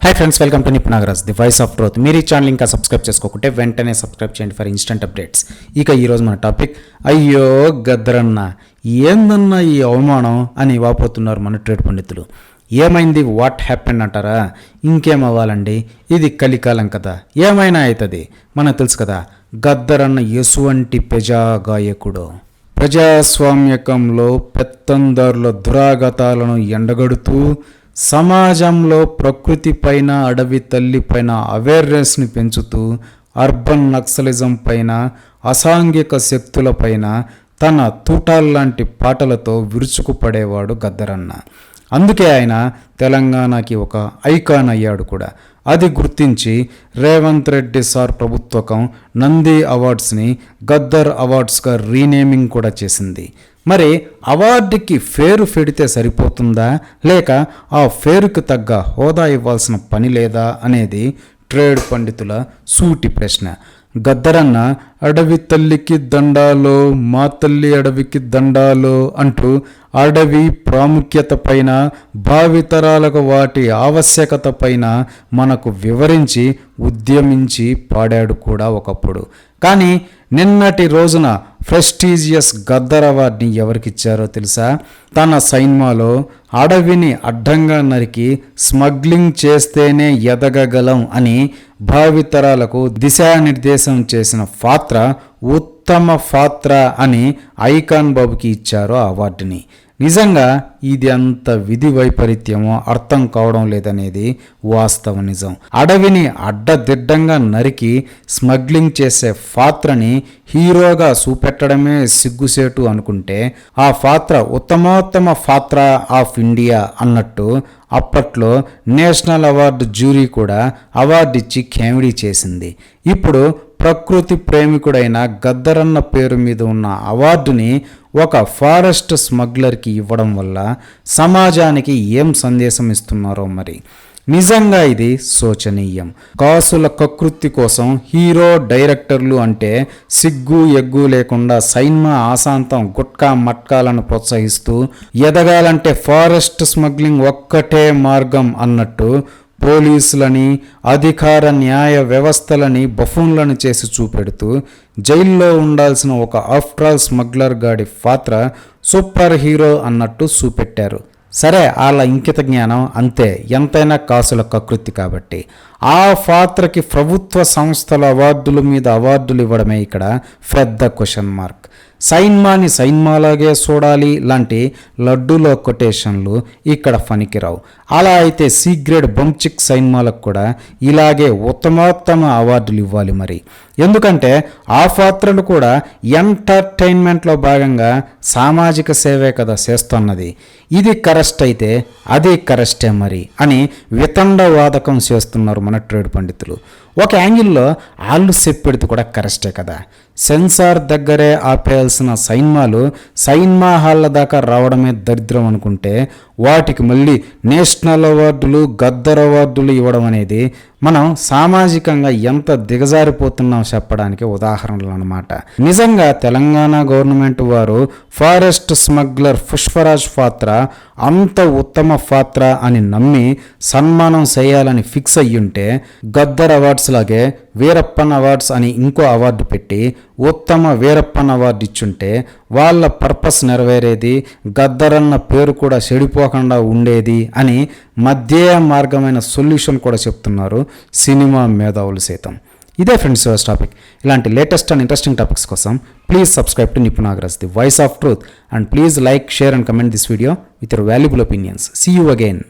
Hi friends welcome to నిప్ Nagaraj the voice of truth మీరు ఈ channel ఇంకా subscribe చేసుకోకుంటే వెంటనే సబ్స్క్రైబ్ చేయండి ఫర్ ఇన్స్టంట్ అప్డేట్స్ ఇక ఈరోజు మన టాపిక్ అయ్యో గద్దరన్న ఏందన్న ఈ అవమానం అని వాపోతున్నారు మన ట్రేడ్ పండితులు. ఏమైంది? వాట్ హ్యాపెన్ అంటారా? ఇంకేం అవ్వాలండి? ఇది కలికాలం కదా. ఏమైనా అవుతుంది మనకు తెలుసు కదా గద్దరన్న ఎసువంటి ప్రజా గాయకుడు ప్రజాస్వామ్యకంలో పెత్తందారుల దురాగతాలను ఎండగడుతూ సమాజంలో ప్రకృతి పైన అడవి తల్లి పైన అవేర్నెస్ని పెంచుతూ అర్బన్ నక్సలిజం పైన అసాంఘిక శక్తుల పైన తన తూటాల్లాంటి పాటలతో విరుచుకుపడేవాడు గద్దరన్న. అందుకే ఆయన తెలంగాణకి ఒక ఐకాన్ అయ్యాడు కూడా. అది గుర్తించి రేవంత్ రెడ్డి సార్ ప్రభుత్వకం నంది అవార్డ్స్ని గద్దర్ అవార్డ్స్గా రీనేమింగ్ కూడా చేసింది. మరి అవార్డుకి ఫేరు పెడితే సరిపోతుందా? లేక ఆ ఫేరుకు తగ్గ హోదా ఇవ్వాల్సిన పని లేదా అనేది ట్రేడ్ పండితుల సూటి ప్రశ్న. గద్దరన్న అడవి తల్లికి దండాలో మా తల్లి అడవికి దండాలో అంటూ అడవి ప్రాముఖ్యత పైన భావితరాలకు వాటి ఆవశ్యకత పైన మనకు వివరించి ఉద్యమించి పాడాడు కూడా ఒకప్పుడు. కానీ నిన్నటి రోజున ప్రెస్టీజియస్ గద్దర్ అవార్డుని ఎవరికిచ్చారో తెలుసా? తన సైన్మాలో అడవిని అడ్డంగా నరికి స్మగ్లింగ్ చేస్తేనే ఎదగగలం అని భావితరాలకు దిశానిర్దేశం చేసిన పాత్ర ఉత్తమ పాత్ర అని ఐకాన్ బాబుకి ఇచ్చారు ఆ అవార్డుని. నిజంగా ఇది అంత విధి వైపరీత్యమో అర్థం కావడం లేదనేది వాస్తవ నిజం. అడవిని అడ్డదిడ్డంగా నరికి స్మగ్లింగ్ చేసే పాత్రని హీరోగా చూపెట్టడమే సిగ్గుసేటు అనుకుంటే ఆ పాత్ర ఉత్తమోత్తమ పాత్ర ఆఫ్ ఇండియా అన్నట్టు అప్పట్లో నేషనల్ అవార్డు జ్యూరీ కూడా అవార్డు ఇచ్చి కేమిడీ చేసింది. ఇప్పుడు ప్రకృతి ప్రేమికుడైన గద్దరన్న పేరు మీద ఉన్న అవార్డుని ఒక ఫారెస్ట్ స్మగ్లర్కి ఇవ్వడం వల్ల సమాజానికి ఏం సందేశం ఇస్తున్నారో మరి. నిజంగా ఇది శోచనీయం. కాసుల కకృతి కోసం హీరో డైరెక్టర్లు అంటే సిగ్గు ఎగ్గు లేకుండా సైన్మా ఆశాంతం గుట్కా మట్కాలను ప్రోత్సహిస్తూ ఎదగాలంటే ఫారెస్ట్ స్మగ్లింగ్ ఒక్కటే మార్గం అన్నట్టు పోలీసులని అధికార న్యాయ వ్యవస్థలని బఫూన్లను చేసి చూపెడుతూ జైల్లో ఉండాల్సిన ఒక ఆఫ్ట్రాల్ స్మగ్లర్ గాడి పాత్ర సూపర్ హీరో అన్నట్టు చూపెట్టారు. సరే వాళ్ళ ఇంకిత జ్ఞానం అంతే. ఎంతైనా కాసుల కకృతి కాబట్టి. ఆ పాత్రకి ప్రభుత్వ సంస్థల అవార్డుల మీద అవార్డులు ఇవ్వడమే ఇక్కడ పెద్ద క్వశ్చన్ మార్క్ సైన్మాని సైన్మాలాగే చూడాలి లాంటి లడ్డూలో కొటేషన్లు ఇక్కడ పనికిరావు. అలా అయితే సి గ్రేడ్ బంచిక్ సైన్మాలకు కూడా ఇలాగే ఉత్తమోత్తమ అవార్డులు ఇవ్వాలి మరి. ఎందుకంటే ఆ పాత్రలు కూడా ఎంటర్టైన్మెంట్లో భాగంగా సామాజిక సేవే కదా చేస్తున్నది. ఇది కరెస్ట్ అయితే అది కరెస్టే మరి అని వితండ వాదకం చేస్తున్నారు మన ట్రేడ్ పండితులు. ఒక యాంగిల్లో ఆళ్ళు చెప్పేది కూడా కరెస్టే కదా. సెన్సార్ దగ్గరే ఆపేయాల్సిన సైన్మాలు సైన్మా హాళ్ళ దాకా రావడమే దరిద్రం అనుకుంటే వాటికి మళ్ళీ నేషనల్ అవార్డులు గద్దర్ అవార్డులు ఇవ్వడం అనేది మనం సామాజికంగా ఎంత దిగజారిపోతున్నాం చెప్పడానికి ఉదాహరణలు అనమాట నిజంగా తెలంగాణ గవర్నమెంట్ వారు ఫారెస్ట్ స్మగ్లర్ పుష్పరాజ్ పాత్ర అంత ఉత్తమ పాత్ర అని నమ్మి సన్మానం చేయాలని ఫిక్స్ అయ్యుంటే గద్దర్ అవార్డ్స్ లాగే వీరప్పన్ అవార్డ్స్ అని ఇంకో అవార్డు పెట్టి ఉత్తమ వీరప్పన్ అవార్డు ఇచ్చుంటే వాళ్ళ పర్పస్ నెరవేరేది గద్దరన్న పేరు కూడా చెడిపోకుండా ఉండేది అని మధ్య మార్గమైన సొల్యూషన్ కూడా చెప్తున్నారు సినిమా మేధావులు సైతం. ఇదే ఫ్రెండ్స్ యువర్స్ టాపిక్ ఇలాంటి లేటెస్ట్ అండ్ ఇంట్రెస్టింగ్ టాపిక్స్ కోసం please subscribe to నిపుణాగ్రస్ the voice of truth and please like share and comment this video with your valuable opinions see you again